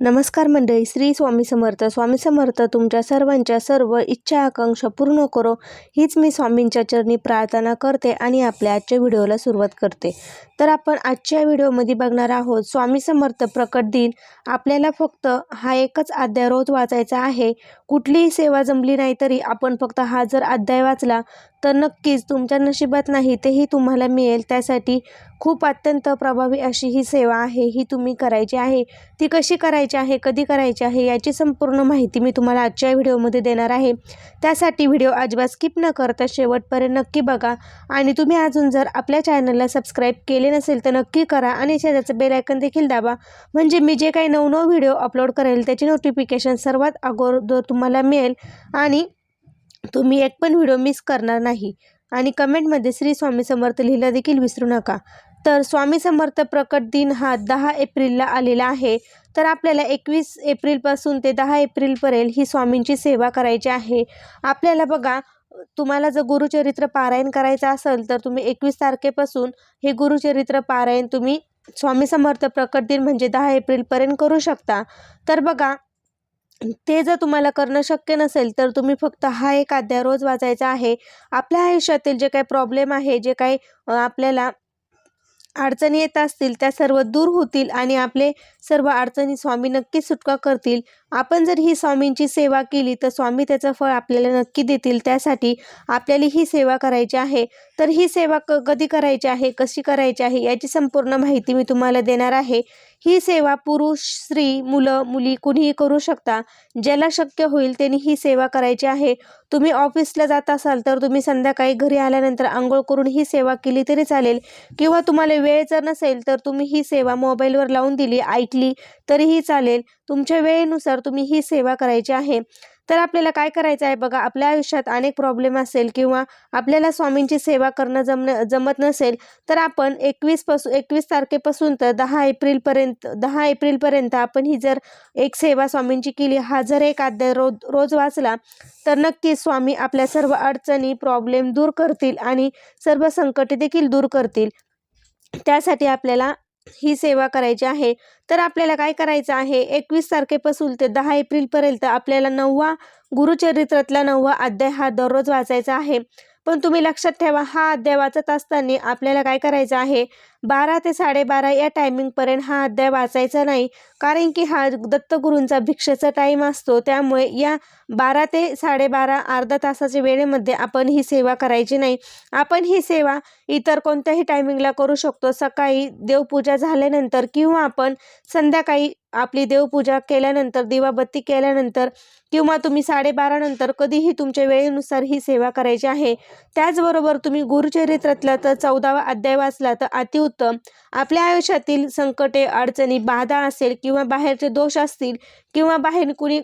नमस्कार मंडळी श्री स्वामी समर्थ. स्वामी समर्थ तुमच्या सर्वांच्या सर्व इच्छा आकांक्षा पूर्ण करो. हीच मी स्वामींच्या चरणी प्रार्थना करते आणि आपल्या आजच्या व्हिडिओला सुरुवात करते. तर आपण आजच्या व्हिडिओमध्ये बघणार आहोत स्वामी समर्थ प्रकट दिन. आपल्याला फक्त हा एकच अध्याय रोज वाचायचा आहे. कुठलीही सेवा जमली नाही तरी आपण फक्त हा जर अध्याय वाचला तर नक्कीच तुमच्या नशिबात नाही तेही तुम्हाला मिळेल. त्यासाठी खूप अत्यंत प्रभावी अशी ही सेवा आहे ही तुम्ही करायची आहे. ती कशी करायची? आहे कधी करायचे आहे याची संपूर्ण माहिती मी तुम्हाला आजच्या व्हिडिओमध्ये देणार आहे. त्यासाठी व्हिडिओ अजिबात स्किप न करता शेवटपर्यंत नक्की बघा. आणि तुम्ही अजून जर आपल्या चॅनलला सबस्क्राईब केले नसेल तर नक्की करा आणि शेजारचं बेलायकन देखील दाबा. म्हणजे मी जे काही नवनव व्हिडिओ अपलोड करेल त्याची नोटिफिकेशन सर्वात अगोदर तुम्हाला मिळेल. आणि तुम्ही एक पण व्हिडिओ मिस करणार नाही. आणि कमेंटमध्ये श्री स्वामी समर्थ लिहिलं देखील विसरू नका. तर स्वामी समर्थ प्रकट दिन हा दहा एप्रिलला आलेला आहे. तर आपल्याला एकवीस एप्रिलपासून ते दहा एप्रिलपर्यंत ही स्वामींची सेवा करायची आहे. आपल्याला बघा तुम्हाला जर गुरुचरित्र पारायण करायचं असेल तर तुम्ही एकवीस तारखेपासून हे गुरुचरित्र पारायण तुम्ही स्वामी समर्थ प्रकट दिन म्हणजे दहा एप्रिलपर्यंत करू शकता. तर बघा ते जर तुम्हाला करणं शक्य नसेल तर तुम्ही फक्त हा एक अध्याय रोज वाचायचा आहे. आपल्या आयुष्यातील जे काही प्रॉब्लेम आहे जे काही आपल्याला अडचणी येत असतील त्या सर्व दूर होतील आणि आपले सर्व अडचणी स्वामी नक्कीच सुटका करतील. आपण जर ही स्वामींची सेवा केली तर स्वामी त्याचं फळ आपल्याला नक्की देतील. त्यासाठी आपल्याला ही सेवा करायची आहे. तर ही सेवा क कधी करायची आहे? कशी करायची आहे? याची संपूर्ण माहिती मी तुम्हाला देणार आहे. ही सेवा पुरुष स्त्री मुलं मुली कुणीही करू शकता. ज्याला शक्य होईल त्यांनी ही सेवा करायची आहे. तुम्ही ऑफिसला जात असाल तर तुम्ही संध्याकाळी घरी आल्यानंतर आंघोळ करून ही सेवा केली तरी चालेल. किंवा तुम्हाला वेळ जर नसेल तर तुम्ही ही सेवा मोबाईलवर लावून दिली ऐकली तरीही चालेल. तुमच्या वेळेनुसार तुम्ही ही सेवा करायची आहे. तर आपल्याला काय करायचं आहे बघा आपल्या आयुष्यात अनेक प्रॉब्लेम असेल किंवा आपल्याला स्वामींची सेवा करणं जमणं जमत नसेल तर आपण एकवीसपासून एकवीस तारखेपासून तर दहा एप्रिलपर्यंत दहा एप्रिलपर्यंत आपण ही जर एक सेवा स्वामींची केली हा जर एक अध्याय रोज रोज वाचला तर नक्कीच स्वामी आपल्या सर्व अडचणी प्रॉब्लेम दूर करतील आणि सर्व संकटे देखील दूर करतील. त्यासाठी आपल्याला ही सेवा करायची आहे. तर आपल्याला काय करायचं आहे? एकवीस तारखेपासून ते दहा एप्रिलपर्यंत आपल्याला नववा गुरुचरित्रातला नववा अध्याय हा दररोज वाचायचा आहे. पण तुम्ही लक्षात ठेवा हा अध्याय वाचत असताना आपल्याला काय करायचं आहे? बारा ते साडेबारा या टायमिंगपर्यंत हा अध्याय वाचायचा नाही. कारण की हा दत्तगुरूंचा भिक्षेचा टाईम असतो. त्यामुळे या बारा ते साडेबारा अर्धा तासाच्या वेळेमध्ये आपण ही सेवा करायची नाही. आपण ही सेवा इतर कोणत्याही टायमिंगला करू शकतो. सकाळी देवपूजा झाल्यानंतर किंवा आपण संध्याकाळी आपली देवपूजा केल्यानंतर दिवाबत्ती केल्यानंतर किंवा तुम्ही साडेबारानंतर कधीही तुमच्या वेळेनुसार ही सेवा करायची आहे. त्याचबरोबर तुम्ही गुरुचरित्रातला तर चौदावा अध्याय वाचला तर होतं. आपल्या आयुष्यातील संकटे अडचणी बाधा असेल किंवा बाहेरचे दोष असतील किंवा बाहेर कुणी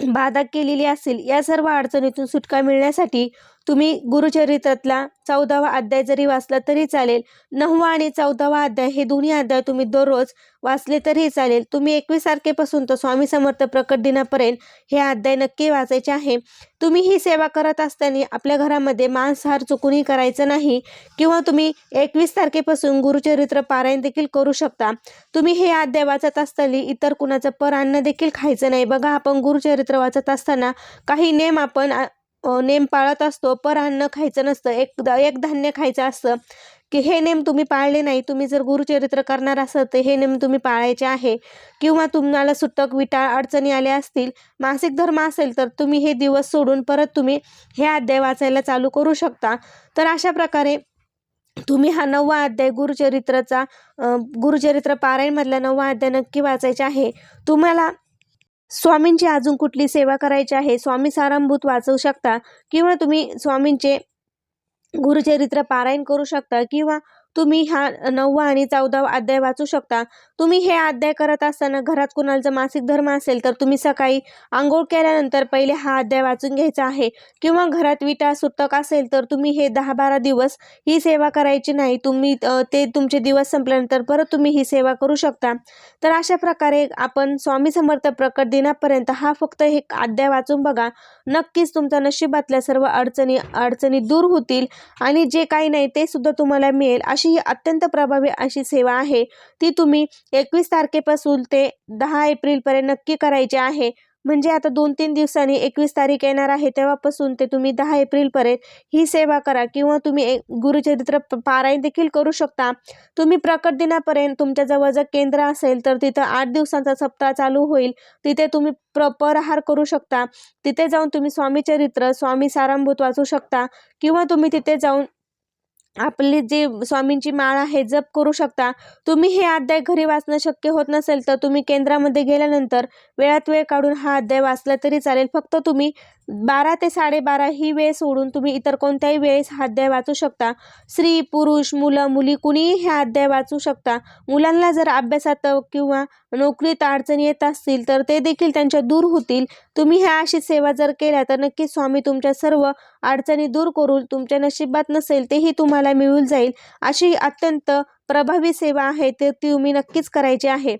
बाधा केलेली असेल या सर्व अडचणीतून सुटका मिळण्यासाठी तुम्ही गुरुचरित्रातला चौदावा अध्याय जरी वाचला तरी चालेल. नववा आणि चौदावा अध्याय हे दोन्ही अध्याय तुम्ही दररोज वाचले तरी चालेल. तुम्ही एकवीस तारखेपासून तर स्वामी समर्थ प्रकट दिनापर्यंत हे अध्याय नक्की वाचायचे आहे. तुम्ही ही सेवा करत असताना आपल्या घरामध्ये मांसाहार चुकूनही करायचं नाही किंवा तुम्ही एकवीस तारखेपासून गुरुचरित्र पारायण देखील करू शकता. तुम्ही हे अध्याय वाचत असताना इतर कुणाचं पर अन्न देखील खायचं नाही. बघा आपण गुरुचरित्र वाचत असताना काही नेम आपण नेम पाळत असतो. पर अन्न खायचं नसतं. एक एक धान्य खायचं असतं. की हे नेम तुम्ही पाळले नाही. तुम्ही जर गुरुचरित्र करणार असाल तर हे नेम तुम्ही पाळायचे आहे. किंवा तुम्हाला सुटक विटाळ अडचणी आल्या असतील मासिक धर्म असेल तर तुम्ही हे दिवस सोडून परत तुम्ही हे अध्याय वाचायला चालू करू शकता. तर अशा प्रकारे तुम्ही हा नववा अध्याय गुरुचरित्राचा गुरुचरित्र पारायणमधला नववा अध्याय नक्की वाचायचा आहे. तुम्हाला स्वामींची अजून कुठली सेवा करायची आहे? स्वामी सारांभूत वाचवू शकता? किंवा तुम्ही स्वामींचे गुरुचरित्र पारायण करू शकता? किंवा तुम्ही हा नववा आणि चौदावा अध्याय वाचू शकता. तुम्ही हे अध्याय करत असताना घरात कुणाला जर मासिक धर्म असेल तर तुम्ही सकाळी आंघोळ केल्यानंतर पहिले हा अध्याय वाचून घ्यायचा आहे. किंवा घरात विटा सुतक असेल तर तुम्ही हे दहा बारा दिवस ही सेवा करायची नाही. तुम्ही ते तुमचे दिवस संपल्यानंतर परत तुम्ही ही सेवा करू शकता. तर अशा प्रकारे आपण स्वामी समर्थ प्रकट दिनापर्यंत हा फक्त हे अध्याय वाचून बघा. नक्कीच तुमच्या नशिबातल्या सर्व अडचणी अडचणी दूर होतील आणि जे काही नाही ते सुद्धा तुम्हाला मिळेल. अशी ही अत्यंत प्रभावी अशी सेवा आहे. ती तुम्ही एकवीस तारखेपासून ते दहा एप्रिलपर्यंत नक्की करायची आहे. म्हणजे आता दोन तीन दिवसांनी एकवीस तारीख येणार आहे तेव्हापासून ते तुम्ही दहा एप्रिलपर्यंत ही सेवा करा किंवा तुम्ही एक गुरुचरित्र पारायण देखील करू शकता. तुम्ही प्रकट दिनापर्यंत तुमच्या जवळ जर केंद्र असेल तर तिथं आठ दिवसांचा सप्ताह चालू होईल. तिथे तुम्ही प्र परहार करू शकता. तिथे जाऊन तुम्ही स्वामी चरित्र स्वामी सारामभूत वाचू शकता किंवा तुम्ही तिथे जाऊन आपली जे स्वामींची माळ आहे जप करू शकता. तुम्ही हे अध्याय घरी वाचणं शक्य होत नसेल तर तुम्ही केंद्रामध्ये गेल्यानंतर वेळात वेळ काढून हा अध्याय वाचला तरी चालेल. फक्त तुम्ही बारा ते साडेबारा ही वेळ सोडून तुम्ही इतर कोणत्याही वेळेस हा अध्याय वाचू शकता. स्त्री पुरुष मुलं मुली कुणीही हे अध्याय वाचू शकता. मुलांना जर अभ्यासात किंवा नोकरीत अडचणी येत असतील तर ते देखील त्यांच्या दूर होतील. तुम्ही ह्या अशी सेवा जर केल्या तर नक्कीच स्वामी तुमच्या सर्व अडचणी दूर करून तुमच्या नशिबात नसेल तेही तुम्हाला मिळून जाईल. अशी अत्यंत प्रभावी सेवा आहे ते तुम्ही नक्कीच करायची आहे.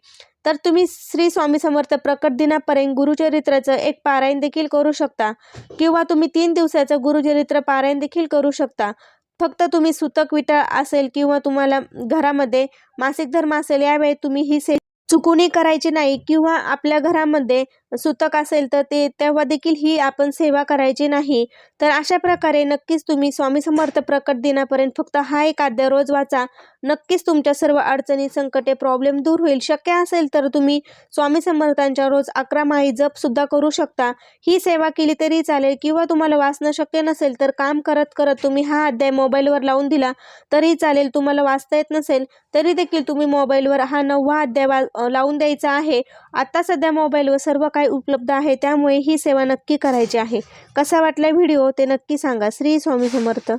तर तुम्ही श्री स्वामी समर्थ प्रकट दिनापर्यंत गुरुचरित्राचं एक पारायण देखील करू शकता. किंवा तुम्ही तीन दिवसाचं गुरुचरित्र पारायण देखील करू शकता. फक्त तुम्ही सुतक विटा असेल किंवा तुम्हाला घरामध्ये मासिक धर्म असेल यावेळी तुम्ही ही से चुकूनही करायची नाही. किंवा आपल्या घरामध्ये सुतक असेल तर ते तेव्हा देखील ही आपण सेवा करायची नाही. तर अशा प्रकारे नक्कीच तुम्ही स्वामी समर्थ प्रकट दिनापर्यंत फक्त हा एक अध्याय रोज वाचा. नक्कीच तुमच्या सर्व अडचणी संकटे प्रॉब्लेम दूर होईल. शक्य असेल तर तुम्ही स्वामी समर्थांच्या रोज अकरा माही जप सुद्धा करू शकता. ही सेवा केली तरी चालेल किंवा तुम्हाला वाचणं शक्य नसेल तर काम करत करत तुम्ही हा अध्याय मोबाईलवर लावून दिला तरी चालेल. तुम्हाला वाचता येत नसेल तरी देखील तुम्ही मोबाईलवर हा नववा अध्याय वा लावून द्यायचा आहे. आता सध्या मोबाईलवर सर्व काय उपलब्ध आहे त्यामुळे ही सेवा नक्की करायची आहे. कसा वाटला व्हिडिओ ते नक्की सांगा. श्री स्वामी समर्थ.